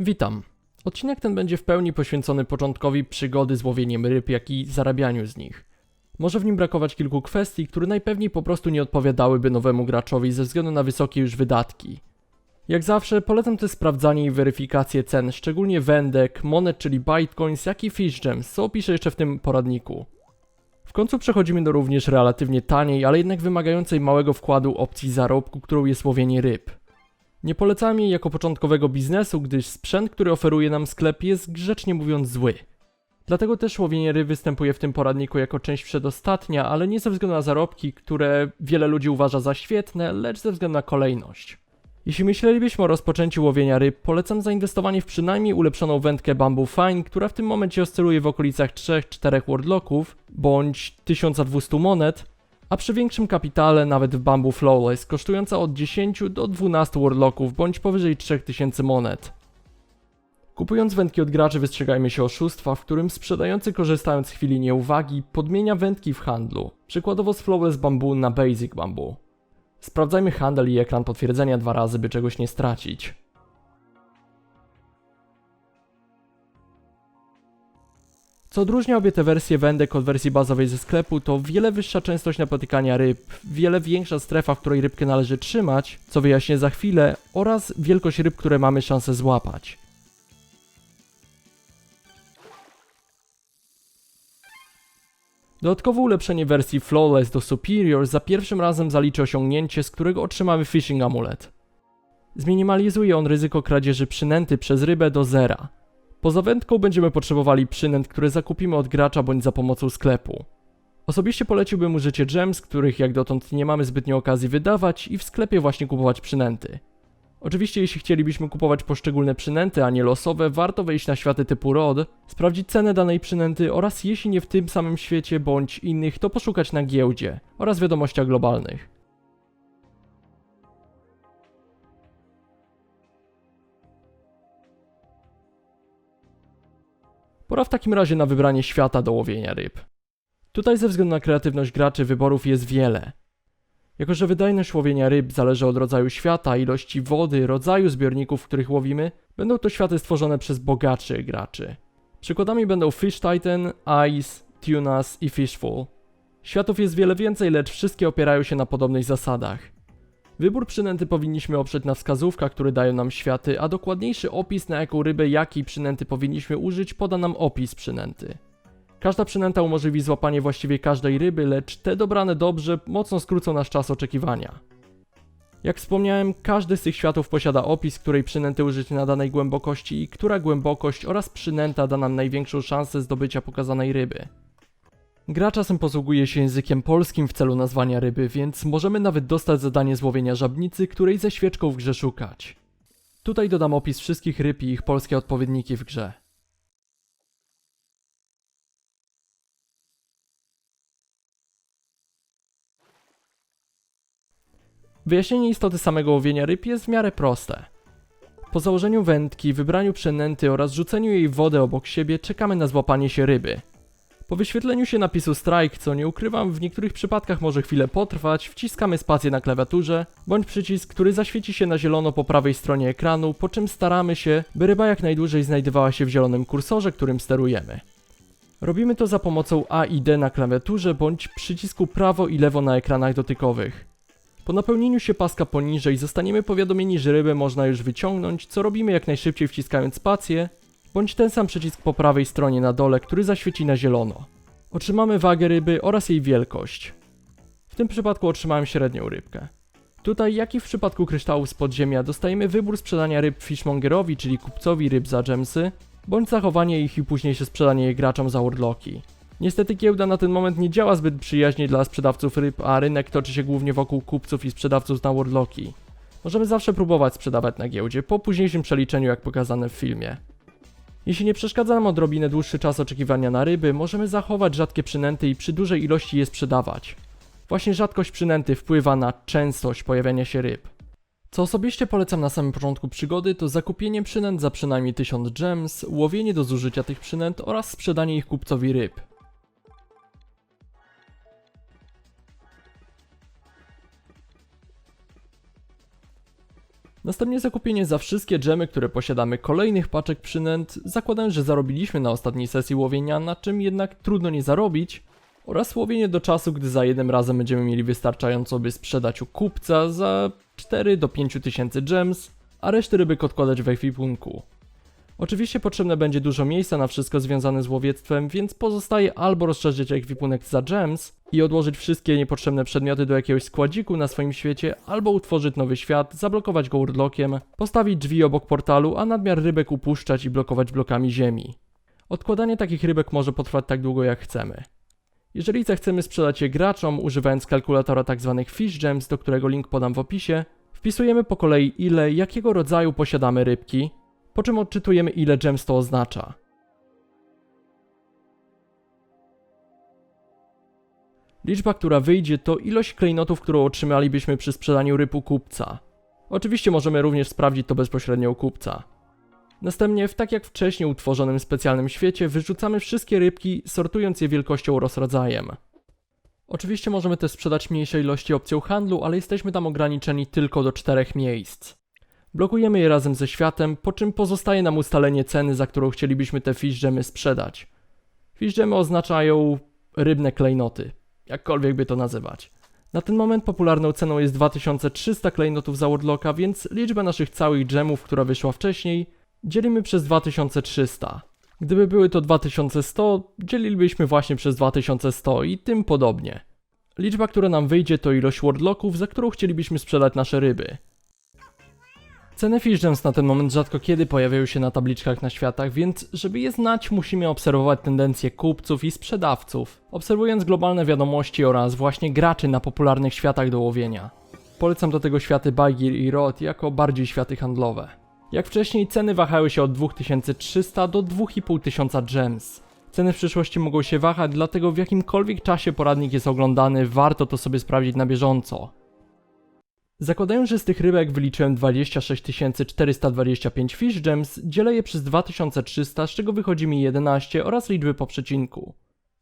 Witam. Odcinek ten będzie w pełni poświęcony początkowi przygody z łowieniem ryb, jak i zarabianiu z nich. Może w nim brakować kilku kwestii, które najpewniej po prostu nie odpowiadałyby nowemu graczowi ze względu na wysokie już wydatki. Jak zawsze polecam też sprawdzanie i weryfikację cen, szczególnie wędek, monet czyli Bitcoins, jak i Fish Gems, co opiszę jeszcze w tym poradniku. W końcu przechodzimy do również relatywnie taniej, ale jednak wymagającej małego wkładu opcji zarobku, którą jest łowienie ryb. Nie polecam jej jako początkowego biznesu, gdyż sprzęt, który oferuje nam sklep jest grzecznie mówiąc zły. Dlatego też łowienie ryb występuje w tym poradniku jako część przedostatnia, ale nie ze względu na zarobki, które wiele ludzi uważa za świetne, lecz ze względu na kolejność. Jeśli myślelibyśmy o rozpoczęciu łowienia ryb, polecam zainwestowanie w przynajmniej ulepszoną wędkę Bamboo Fine, która w tym momencie oscyluje w okolicach 3-4 wordlocków, bądź 1200 monet, a przy większym kapitale nawet w Bamboo Flawless, kosztująca od 10 do 12 wordlocków, bądź powyżej 3000 monet. Kupując wędki od graczy wystrzegajmy się oszustwa, w którym sprzedający korzystając z chwili nieuwagi podmienia wędki w handlu, przykładowo z Flawless Bamboo na Basic Bamboo. Sprawdzajmy handel i ekran potwierdzenia dwa razy, by czegoś nie stracić. Co odróżnia obie te wersje wędek od wersji bazowej ze sklepu, to wiele wyższa częstość napotykania ryb, wiele większa strefa, w której rybkę należy trzymać, co wyjaśnię za chwilę, oraz wielkość ryb, które mamy szansę złapać. Dodatkowo ulepszenie wersji Flawless do Superior za pierwszym razem zaliczy osiągnięcie, z którego otrzymamy Fishing Amulet. Zminimalizuje on ryzyko kradzieży przynęty przez rybę do zera. Poza wędką będziemy potrzebowali przynęt, które zakupimy od gracza bądź za pomocą sklepu. Osobiście poleciłbym użycie gems, których jak dotąd nie mamy zbytnio okazji wydawać i w sklepie właśnie kupować przynęty. Oczywiście jeśli chcielibyśmy kupować poszczególne przynęty, a nie losowe, warto wejść na światy typu ROD, sprawdzić cenę danej przynęty oraz jeśli nie w tym samym świecie bądź innych, to poszukać na giełdzie oraz wiadomościach globalnych. Pora w takim razie na wybranie świata do łowienia ryb. Tutaj ze względu na kreatywność graczy wyborów jest wiele. Jako, że wydajność łowienia ryb zależy od rodzaju świata, ilości wody, rodzaju zbiorników, w których łowimy, będą to światy stworzone przez bogatszych graczy. Przykładami będą Fish Titan, Ice, Tunas i Fishful. Światów jest wiele więcej, lecz wszystkie opierają się na podobnych zasadach. Wybór przynęty powinniśmy oprzeć na wskazówkach, które dają nam światy, a dokładniejszy opis na jaką rybę jakiej przynęty powinniśmy użyć poda nam opis przynęty. Każda przynęta umożliwi złapanie właściwie każdej ryby, lecz te dobrane dobrze mocno skrócą nasz czas oczekiwania. Jak wspomniałem, każdy z tych światów posiada opis, której przynęty użyć na danej głębokości i która głębokość oraz przynęta da nam największą szansę zdobycia pokazanej ryby. Gra czasem posługuje się językiem polskim w celu nazwania ryby, więc możemy nawet dostać zadanie złowienia żabnicy, której ze świeczką w grze szukać. Tutaj dodam opis wszystkich ryb i ich polskie odpowiedniki w grze. Wyjaśnienie istoty samego łowienia ryb jest w miarę proste. Po założeniu wędki, wybraniu przynęty oraz rzuceniu jej w wodę obok siebie czekamy na złapanie się ryby. Po wyświetleniu się napisu strike, co nie ukrywam, w niektórych przypadkach może chwilę potrwać, wciskamy spację na klawiaturze, bądź przycisk, który zaświeci się na zielono po prawej stronie ekranu, po czym staramy się, by ryba jak najdłużej znajdowała się w zielonym kursorze, którym sterujemy. Robimy to za pomocą A i D na klawiaturze, bądź przycisku prawo i lewo na ekranach dotykowych. Po napełnieniu się paska poniżej zostaniemy powiadomieni, że rybę można już wyciągnąć, co robimy jak najszybciej wciskając spację, bądź ten sam przycisk po prawej stronie na dole, który zaświeci na zielono. Otrzymamy wagę ryby oraz jej wielkość. W tym przypadku otrzymałem średnią rybkę. Tutaj, jak i w przypadku kryształów z podziemia, dostajemy wybór sprzedania ryb fishmongerowi, czyli kupcowi ryb za gemsy, bądź zachowanie ich i późniejsze sprzedanie je graczom za wordlocki. Niestety giełda na ten moment nie działa zbyt przyjaźnie dla sprzedawców ryb, a rynek toczy się głównie wokół kupców i sprzedawców na wordlocki. Możemy zawsze próbować sprzedawać na giełdzie, po późniejszym przeliczeniu jak pokazane w filmie. Jeśli nie przeszkadza nam odrobinę dłuższy czas oczekiwania na ryby, możemy zachować rzadkie przynęty i przy dużej ilości je sprzedawać. Właśnie rzadkość przynęty wpływa na częstość pojawiania się ryb. Co osobiście polecam na samym początku przygody to zakupienie przynęt za przynajmniej 1000 gems, łowienie do zużycia tych przynęt oraz sprzedanie ich kupcowi ryb. Następnie zakupienie za wszystkie dżemy, które posiadamy kolejnych paczek przynęt, zakładając, że zarobiliśmy na ostatniej sesji łowienia, na czym jednak trudno nie zarobić, oraz łowienie do czasu, gdy za jednym razem będziemy mieli wystarczająco, by sprzedać u kupca za 4 do 5 tysięcy gems, a resztę rybek odkładać w ekwipunku. Oczywiście potrzebne będzie dużo miejsca na wszystko związane z łowiectwem, więc pozostaje albo rozszerzyć ekwipunek za gems i odłożyć wszystkie niepotrzebne przedmioty do jakiegoś składziku na swoim świecie, albo utworzyć nowy świat, zablokować go urlockiem, postawić drzwi obok portalu, a nadmiar rybek upuszczać i blokować blokami ziemi. Odkładanie takich rybek może potrwać tak długo jak chcemy. Jeżeli zechcemy sprzedać je graczom, używając kalkulatora tzw. Fish Gems, do którego link podam w opisie, wpisujemy po kolei ile, jakiego rodzaju posiadamy rybki, po czym odczytujemy ile gems to oznacza. Liczba, która wyjdzie, to ilość klejnotów, którą otrzymalibyśmy przy sprzedaniu ryb u kupca. Oczywiście możemy również sprawdzić to bezpośrednio u kupca. Następnie, w tak jak wcześniej utworzonym specjalnym świecie, wyrzucamy wszystkie rybki, sortując je wielkością oraz rodzajem. Oczywiście możemy też sprzedać mniejsze ilości opcją handlu, ale jesteśmy tam ograniczeni tylko do czterech miejsc. Blokujemy je razem ze światem, po czym pozostaje nam ustalenie ceny, za którą chcielibyśmy te fish sprzedać. Fish oznaczają rybne klejnoty, jakkolwiek by to nazywać. Na ten moment popularną ceną jest 2300 klejnotów za Wordlocka, więc liczbę naszych całych gemów, która wyszła wcześniej, dzielimy przez 2300. Gdyby były to 2100, dzielilibyśmy właśnie przez 2100 i tym podobnie. Liczba, która nam wyjdzie to ilość Wordlocków, za którą chcielibyśmy sprzedać nasze ryby. Ceny Fish Gems na ten moment rzadko kiedy pojawiają się na tabliczkach na światach, więc żeby je znać musimy obserwować tendencje kupców i sprzedawców, obserwując globalne wiadomości oraz właśnie graczy na popularnych światach do łowienia. Polecam do tego światy Bagir i Rod jako bardziej światy handlowe. Jak wcześniej ceny wahały się od 2300 do 2500 gems. Ceny w przyszłości mogą się wahać, dlatego w jakimkolwiek czasie poradnik jest oglądany, warto to sobie sprawdzić na bieżąco. Zakładając, że z tych rybek wyliczyłem 26 425 fish gems, dzielę je przez 2300, z czego wychodzi mi 11 oraz liczby po przecinku.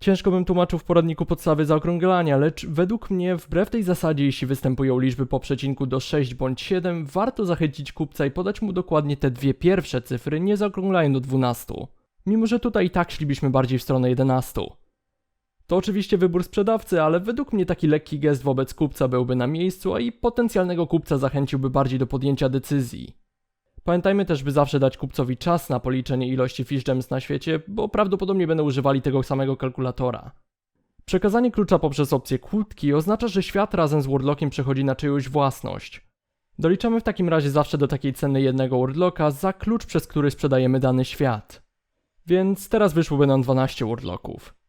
Ciężko bym tłumaczył w poradniku podstawy zaokrąglania, lecz według mnie, wbrew tej zasadzie, jeśli występują liczby po przecinku do 6 bądź 7, warto zachęcić kupca i podać mu dokładnie te dwie pierwsze cyfry, nie zaokrąglając do 12. Mimo, że tutaj i tak szlibyśmy bardziej w stronę 11. To oczywiście wybór sprzedawcy, ale według mnie taki lekki gest wobec kupca byłby na miejscu, a i potencjalnego kupca zachęciłby bardziej do podjęcia decyzji. Pamiętajmy też, by zawsze dać kupcowi czas na policzenie ilości fish gems na świecie, bo prawdopodobnie będą używali tego samego kalkulatora. Przekazanie klucza poprzez opcję kłódki oznacza, że świat razem z Wordlockiem przechodzi na czyjąś własność. Doliczamy w takim razie zawsze do takiej ceny jednego Wordlocka za klucz, przez który sprzedajemy dany świat. Więc teraz wyszłoby nam 12 Wordlocków.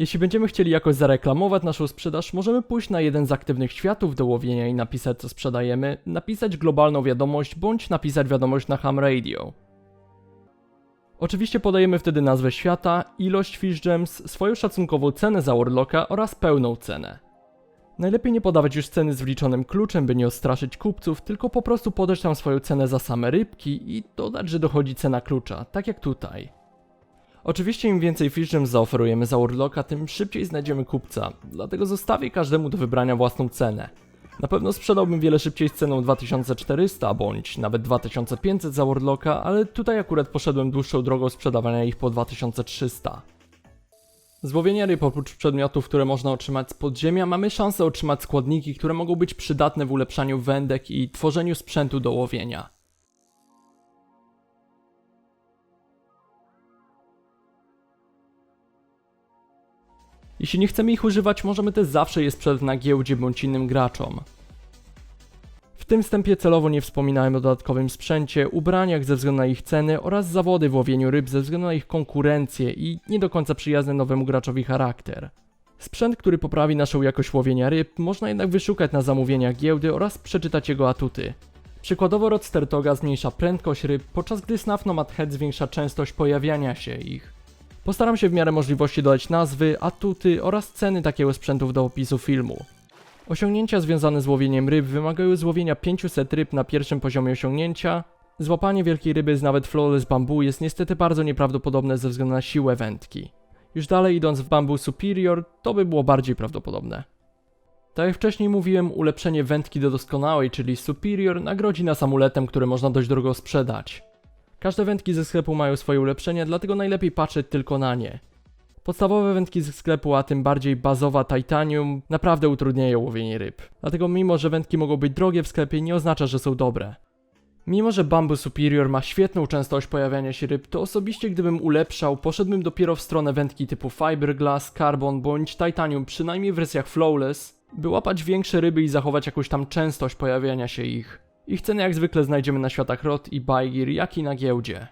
Jeśli będziemy chcieli jakoś zareklamować naszą sprzedaż, możemy pójść na jeden z aktywnych światów do łowienia i napisać co sprzedajemy, napisać globalną wiadomość bądź napisać wiadomość na ham radio. Oczywiście podajemy wtedy nazwę świata, ilość fish gems, swoją szacunkową cenę za Warlocka oraz pełną cenę. Najlepiej nie podawać już ceny z wliczonym kluczem, by nie odstraszyć kupców, tylko po prostu podać tam swoją cenę za same rybki i dodać, że dochodzi cena klucza, tak jak tutaj. Oczywiście im więcej gems zaoferujemy za Urlocka, tym szybciej znajdziemy kupca, dlatego zostawię każdemu do wybrania własną cenę. Na pewno sprzedałbym wiele szybciej z ceną 2400 bądź nawet 2500 za Warlocka, ale tutaj akurat poszedłem dłuższą drogą sprzedawania ich po 2300. Z łowienia ryb oprócz przedmiotów, które można otrzymać z podziemia, mamy szansę otrzymać składniki, które mogą być przydatne w ulepszaniu wędek i tworzeniu sprzętu do łowienia. Jeśli nie chcemy ich używać, możemy też zawsze je sprzedać na giełdzie bądź innym graczom. W tym wstępie celowo nie wspominałem o dodatkowym sprzęcie, ubraniach ze względu na ich ceny oraz zawody w łowieniu ryb ze względu na ich konkurencję i nie do końca przyjazny nowemu graczowi charakter. Sprzęt, który poprawi naszą jakość łowienia ryb, można jednak wyszukać na zamówieniach giełdy oraz przeczytać jego atuty. Przykładowo Rodster Toga zmniejsza prędkość ryb, podczas gdy Snaf Nomad Head zwiększa częstość pojawiania się ich. Postaram się w miarę możliwości dodać nazwy, atuty oraz ceny takiego sprzętu do opisu filmu. Osiągnięcia związane z łowieniem ryb wymagają złowienia 500 ryb na pierwszym poziomie osiągnięcia. Złapanie wielkiej ryby z nawet flawless bambu jest niestety bardzo nieprawdopodobne ze względu na siłę wędki. Już dalej idąc w bambu superior, to by było bardziej prawdopodobne. Tak jak wcześniej mówiłem, ulepszenie wędki do doskonałej, czyli Superior, nagrodzi nas amuletem, który można dość drogo sprzedać. Każde wędki ze sklepu mają swoje ulepszenia, dlatego najlepiej patrzeć tylko na nie. Podstawowe wędki ze sklepu, a tym bardziej bazowa Titanium, naprawdę utrudniają łowienie ryb. Dlatego mimo, że wędki mogą być drogie w sklepie, nie oznacza, że są dobre. Mimo, że Bamboo Superior ma świetną częstość pojawiania się ryb, to osobiście gdybym ulepszał, poszedłbym dopiero w stronę wędki typu Fiberglass, Carbon bądź Titanium, przynajmniej w wersjach Flawless, by łapać większe ryby i zachować jakąś tam częstość pojawiania się ich. Ich ceny jak zwykle znajdziemy na światach ROT i Bygir, jak i na giełdzie.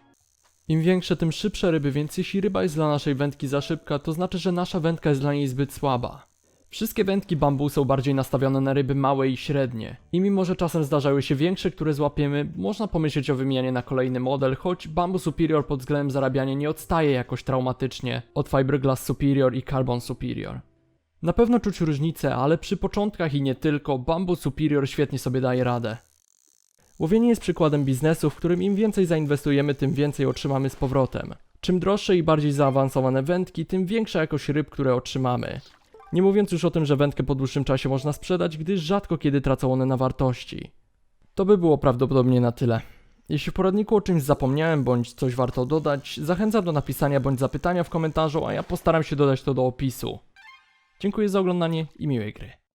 Im większe, tym szybsze ryby, więc jeśli ryba jest dla naszej wędki za szybka, to znaczy, że nasza wędka jest dla niej zbyt słaba. Wszystkie wędki bambu są bardziej nastawione na ryby małe i średnie. I mimo, że czasem zdarzały się większe, które złapiemy, można pomyśleć o wymianie na kolejny model, choć Bamboo Superior pod względem zarabiania nie odstaje jakoś traumatycznie od Fiberglass Superior i Carbon Superior. Na pewno czuć różnicę, ale przy początkach i nie tylko, Bamboo Superior świetnie sobie daje radę. Łowienie jest przykładem biznesu, w którym im więcej zainwestujemy, tym więcej otrzymamy z powrotem. Czym droższe i bardziej zaawansowane wędki, tym większa jakość ryb, które otrzymamy. Nie mówiąc już o tym, że wędkę po dłuższym czasie można sprzedać, gdyż rzadko kiedy tracą one na wartości. To by było prawdopodobnie na tyle. Jeśli w poradniku o czymś zapomniałem bądź coś warto dodać, zachęcam do napisania bądź zapytania w komentarzu, a ja postaram się dodać to do opisu. Dziękuję za oglądanie i miłej gry.